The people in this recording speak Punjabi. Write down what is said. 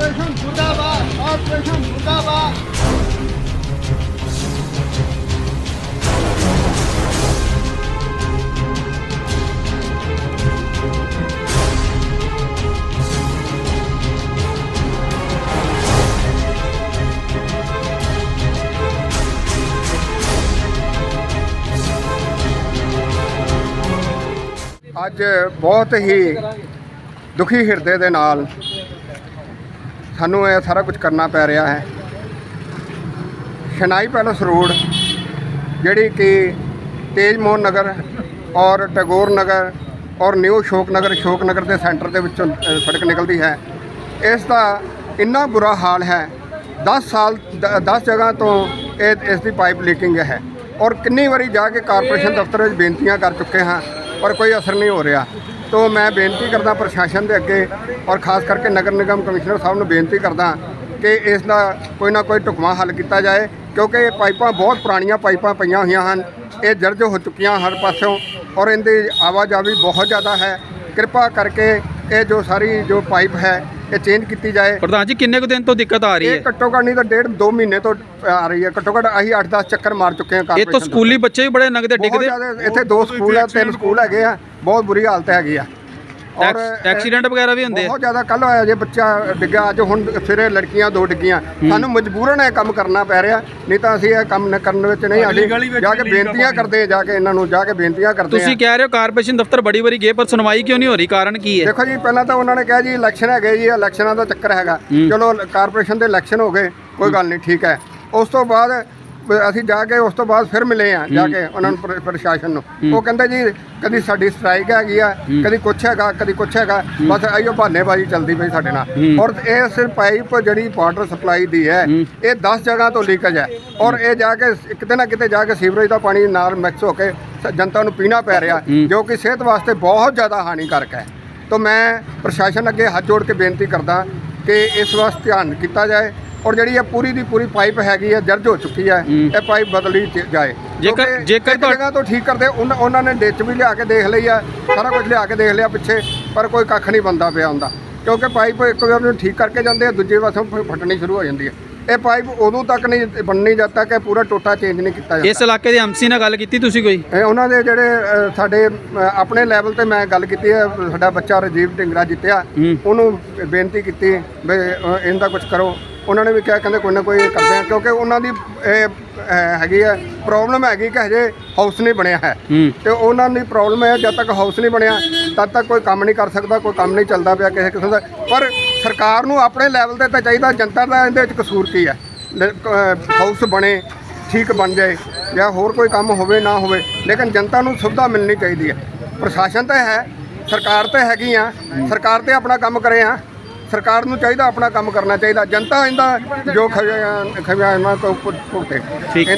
ਕਾਰਪੋਰੇਸ਼ਨ ਮੁਰਦਾਬਾਦ ਅੱਜ ਬਹੁਤ ਹੀ ਦੁਖੀ ਹਿਰਦੇ ਦੇ ਨਾਲ ਸਾਨੂੰ ਇਹ ਸਾਰਾ ਕੁਝ ਕਰਨਾ ਪੈ ਰਿਹਾ ਹੈ। ਸ਼ਨਾਈ ਪੈਲਸ ਰੋਡ, ਜਿਹੜੀ ਕਿ ਤੇਜ ਮੋਹਨ ਨਗਰ ਔਰ ਟੈਗੋਰ ਨਗਰ ਔਰ ਨਿਊ ਸ਼ੋਕ ਨਗਰ ਸ਼ੋਕ ਨਗਰ ਦੇ ਸੈਂਟਰ ਦੇ ਵਿੱਚੋਂ ਸੜਕ ਨਿਕਲਦੀ ਹੈ। ਇਸ ਦਾ ਇੰਨਾ ਬੁਰਾ ਹਾਲ ਹੈ 10 ਸਾਲ 10 ਜਗ੍ਹਾ ਤੋਂ ਇਹ, ਇਸ ਦੀ ਪਾਈਪ ਲੀਕਿੰਗ ਹੈ। ਔਰ ਕਿੰਨੀ ਵਾਰੀ ਜਾ ਕੇ ਕਾਰਪੋਰੇਸ਼ਨ ਦਫ਼ਤਰ ਵਿੱਚ ਬੇਨਤੀਆਂ ਕਰ ਚੁੱਕੇ ਹਾਂ, ਪਰ ਕੋਈ ਅਸਰ ਨਹੀਂ ਹੋ ਰਿਹਾ। ਤੋਂ ਮੈਂ ਬੇਨਤੀ ਕਰਦਾ ਪ੍ਰਸ਼ਾਸਨ ਦੇ ਅੱਗੇ ਔਰ ਖਾਸ ਕਰਕੇ ਨਗਰ ਨਿਗਮ ਕਮਿਸ਼ਨਰ ਸਾਹਿਬ ਨੂੰ ਬੇਨਤੀ ਕਰਦਾ ਕਿ ਇਸ ਦਾ ਕੋਈ ਨਾ ਕੋਈ ਢੁਕਵਾਂ ਹੱਲ ਕੀਤਾ ਜਾਏ, ਕਿਉਂਕਿ ਇਹ ਪਾਈਪਾਂ ਬਹੁਤ ਪੁਰਾਣੀਆਂ ਪਾਈਪਾਂ ਪਈਆਂ ਹੋਈਆਂ ਹਨ। ਇਹ ਜਰਜ ਹੋ ਚੁੱਕੀਆਂ ਹਰ ਪਾਸਿਓਂ ਔਰ ਇਹਦੀ ਆਵਾਜਾਵੀ ਬਹੁਤ ਜ਼ਿਆਦਾ ਹੈ। ਕਿਰਪਾ ਕਰਕੇ ਇਹ ਜੋ ਸਾਰੀ ਜੋ ਪਾਈਪ ਹੈ ਇਹ ਚੇਂਜ ਕੀਤੀ ਜਾਏ। ਪ੍ਰਧਾਨ ਜੀ ਕਿੰਨੇ ਕੁ ਦਿਨ ਤੋਂ ਦਿੱਕਤ ਆ ਰਹੀ ਇਹ ਹੈ? ਘੱਟੋ ਘੱਟ ਨਹੀਂ ਤਾਂ ਡੇਢ ਦੋ ਮਹੀਨੇ ਤੋਂ ਆ ਰਹੀ ਹੈ। ਘੱਟੋ ਘੱਟ ਅਸੀਂ 8-10 ਚੱਕਰ ਮਾਰ ਚੁੱਕੇ ਹਾਂ ਇਹ ਤਾਂ ਕਾਰਪੋਰੇਸ਼ਨ ਦੇ। ਸਕੂਲੀ ਬੱਚੇ ਵੀ ਬੜੇ ਨੰਗਦੇ ਬਹੁਤ ਡਿੱਗਦੇ? ਜ਼ਿਆਦਾ ਇੱਥੇ ਦੋ ਸਕੂਲ ਆ ਤਿੰਨ ਸਕੂਲ ਹੈਗੇ ਆ। ਬਹੁਤ ਬੁਰੀ ਹਾਲਤ ਹੈਗੀ ਆ। ਔਰ ਐਕਸੀਡੈਂਟ ਵਗੈਰਾ ਵੀ ਹੁੰਦੇ ਆ। ਬਹੁਤ ਜ਼ਿਆਦਾ ਕੱਲ ਹੋਇਆ ਜੇ ਬੱਚਾ ਡਿੱਗਾ ਅੱਜ ਹੁਣ ਫਿਰ ਲੜਕੀਆਂ ਦੋ ਡਿੱਗੀਆਂ। ਸਾਨੂੰ ਮਜਬੂਰਨ ਇਹ ਕੰਮ ਕਰਨਾ ਪੈ ਰਿਹਾ ਨਹੀਂ ਤਾਂ ਅਸੀਂ ਇਹ ਕੰਮ ਨ ਕਰਨ ਵਿੱਚ ਨਹੀਂ ਆਲੀ ਜਾ ਕੇ ਬੇਨਤੀਆਂ ਕਰਦੇ ਜਾ ਕੇ ਇਹਨਾਂ ਨੂੰ ਜਾ ਕੇ ਬੇਨਤੀਆਂ ਕਰਦੇ ਤੁਸੀਂ ਕਹਿ ਰਹੇ ਹੋ ਕਾਰਪੋਰੇਸ਼ਨ ਦਫ਼ਤਰ ਬੜੀ ਵਾਰੀ ਗਏ ਪਰ ਸੁਣਵਾਈ ਕਿਉਂ ਨਹੀਂ ਹੋ ਰਹੀ? ਕਾਰਨ ਕੀ ਹੈ? ਦੇਖੋ ਜੀ ਪਹਿਲਾਂ ਤਾਂ ਉਹਨਾਂ ਨੇ ਕਿਹਾ ਜੀ ਇਲੈਕਸ਼ਨ ਹੈਗੇ ਜੀ ਇਲੈਕਸ਼ਨਾਂ ਦਾ ਚੱਕਰ ਹੈਗਾ। ਚਲੋ ਕਾਰਪੋਰੇਸ਼ਨ ਦੇ ਇਲੈਕਸ਼ਨ ਹੋ ਗਏ ਕੋਈ ਗੱਲ ਨਹੀਂ ਠੀਕ ਹੈ। ਉਸ ਤੋਂ ਬਾਅਦ ਅਸੀਂ ਜਾ ਕੇ ਉਸ ਤੋਂ ਬਾਅਦ ਫਿਰ ਮਿਲੇ ਆ ਜਾ ਕੇ ਉਹਨਾਂ ਨੂੰ ਪ੍ਰ- ਪ੍ਰਸ਼ਾਸਨ ਨੂੰ। ਉਹ ਕਹਿੰਦੇ ਜੀ ਕਦੀ ਸਾਡੀ ਸਟ੍ਰਾਈਕ ਹੈਗੀ ਆ ਕਦੀ ਕੁਛ ਹੈਗਾ ਕਦੀ ਕੁਛ ਹੈਗਾ ਬਸ ਆਈਓ ਬਹਾਨੇਬਾਜ਼ੀ ਚੱਲਦੀ ਪਈ ਸਾਡੇ ਨਾਲ। ਔਰ ਇਹ ਸਿਰਫ ਪਾਈਪ ਜਿਹੜੀ ਵਾਟਰ ਸਪਲਾਈ ਦੀ ਹੈ ਇਹ 10 ਜਗ੍ਹਾ ਤੋਂ ਲੀਕੇਜ ਹੈ। ਔਰ ਇਹ ਜਾ ਕੇ ਕਿਤੇ ਨਾ ਕਿਤੇ ਜਾ ਕੇ ਸੀਵਰੇਜ ਦਾ ਪਾਣੀ ਨਾਲ ਮਿਕਸ ਹੋ ਕੇ ਸ- ਜਨਤਾ ਨੂੰ ਪੀਣਾ ਪੈ ਰਿਹਾ ਜੋ ਕਿ ਸਿਹਤ ਵਾਸਤੇ ਬਹੁਤ ਜ਼ਿਆਦਾ ਹਾਨੀਕਾਰਕ ਹੈ। ਤਾਂ ਮੈਂ ਪ੍ਰਸ਼ਾਸਨ ਅੱਗੇ ਹੱਥ ਜੋੜ ਕੇ ਬੇਨਤੀ ਕਰਦਾ ਕਿ ਇਸ ਵਾਸਤੇ ਧਿਆਨ ਕੀਤਾ ਜਾਏ। ਔਰ ਜਿਹੜੀ ਇਹ ਪੂਰੀ ਦੀ ਪੂਰੀ ਪਾਈਪ ਹੈਗੀ ਹੈ ਜਰਜ ਹੋ ਚੁੱਕੀ ਹੈ। ਇਹ ਪਾਈਪ ਬਦਲੀ ਜ- ਜਾਏ। ਜੇਕਰ- ਕਿਉਂਕਿ ਜੇਕਰ ਇੱਕ ਤੁਹਾ- ਜਗ੍ਹਾ ਤੋਂ ਠੀਕ ਕਰਦੇ ਉਹਨਾਂ ਉਹਨਾਂ ਨੇ ਡਿੱਚ ਵੀ ਲਿਆ ਕੇ ਦੇਖ ਲਈ ਆ ਸਾਰਾ ਕੁਝ ਲਿਆ ਕੇ ਦੇਖ ਲਿਆ ਪਿੱਛੇ ਪਰ ਕੋਈ ਕੱਖ ਨਹੀਂ ਬੰਦਾ ਪਿਆ ਹੁੰਦਾ। ਕਿਉਂਕਿ ਪਾਈਪ ਇੱਕ ਵਾਰ ਨੂੰ ਠੀਕ ਕਰਕੇ ਜਾਂਦੇ ਆ ਦੂਜੇ ਪਾਸੋਂ ਫ- ਫਟਣੀ ਸ਼ੁਰੂ ਹੋ ਜਾਂਦੀ ਹੈ ਇਹ ਪਾਈਪ ਉਦੋਂ ਤੱਕ ਨਹੀਂ ਬਣਨੀ ਜਦ ਤੱਕ ਇਹ ਪੂਰਾ ਟੋਟਾ ਚੇਂਜ ਨਹੀਂ ਕੀਤਾ ਜਾਂਦਾ। ਇਸ ਇਲਾਕੇ ਦੇ ਐਮਸੀ ਨਾਲ ਗੱਲ ਕੀਤੀ ਤੁਸੀਂ ਕੋਈ? ਇਹ ਉਹਨਾਂ ਦੇ ਜਿਹੜੇ ਅ, ਸਾਡੇ ਅ, ਆਪਣੇ ਲੈਵਲ ਤੇ ਮੈਂ ਗੱਲ ਕੀਤੀ ਹੈ ਸਾਡਾ ਬੱਚਾ ਰਜੀਵ ਢਿੰਗਰਾ ਜਿੱਤਿਆ ਹੂੰ। ਉਹਨੂੰ ਬੇਨਤੀ ਕੀਤੀ ਵੀ ਅ, ਇਹਦਾ ਕੁਝ ਕਰੋ। ਉਹਨਾਂ ਨੇ ਵੀ ਕਿਹਾ ਕਹਿੰਦੇ ਕੋਈ ਨਾ ਕੋਈ ਕਰਦੇ ਆ ਕਿਉਂਕਿ ਉਹਨਾਂ ਦੀ ਇਹ, ਹੈਗੀ ਹੈ ਪ੍ਰੋਬਲਮ ਹੈਗੀ ਕਿ ਹਜੇ ਹਾਊਸ ਨਹੀਂ ਬਣਿਆ ਹੈ। ਹੂੰ। ਤੇ ਉਹਨਾਂ ਦੀ ਪ੍ਰੋਬਲਮ ਹੈ ਜਦ ਤੱਕ ਹਾਊਸ ਨਹੀਂ ਬਣਿਆ ਤਦ ਤੱਕ ਕੋਈ ਕੰਮ ਨਹੀਂ ਕਰ ਸਕਦਾ ਕੋਈ ਕੰਮ ਨਹੀਂ ਚੱਲਦਾ ਪਿਆ ਕਿਸੇ ਕਿਸਮ ਦਾ। ਪਰ ਸਰਕਾਰ ਨੂੰ ਆਪਣੇ ਲੈਵਲ ਤੇ ਤਾਂ ਚਾਹੀਦਾ ਜਨਤਾ ਦਾ ਇਹਦੇ ਵਿੱਚ ਕਸੂਰ ਕੀ ਹੈ? ਹਾਊਸ ਬਣੇ ਠੀਕ ਬਣ ਜਾਏ ਜਾਂ ਹੋਰ ਕੋਈ ਕੰਮ ਹੋਵੇ ਨਾ ਹੋਵੇ ਲੇਕਿਨ ਜਨਤਾ ਨੂੰ ਸੁਵਿਧਾ ਮਿਲਣੀ ਚਾਹੀਦੀ ਹੈ। ਪ੍ਰਸ਼ਾਸਨ ਤਾਂ ਹੈ ਸਰਕਾਰ ਤਾਂ ਹੈਗੀ ਆ ਸਰਕਾਰ ਤੇ ਆਪਣਾ ਕੰਮ ਕਰੇ ਆ। ਸਰਕਾਰ ਨੂੰ ਚਾਹੀਦਾ ਆਪਣਾ ਕੰਮ ਕਰਨਾ ਚਾਹੀਦਾ, ਜਨਤਾ ਇਹਦਾ ਜੋ ਖਿਆ ਖਿਆ ਤੋਂ ਭੁਗਤੇ ਠੀਕ।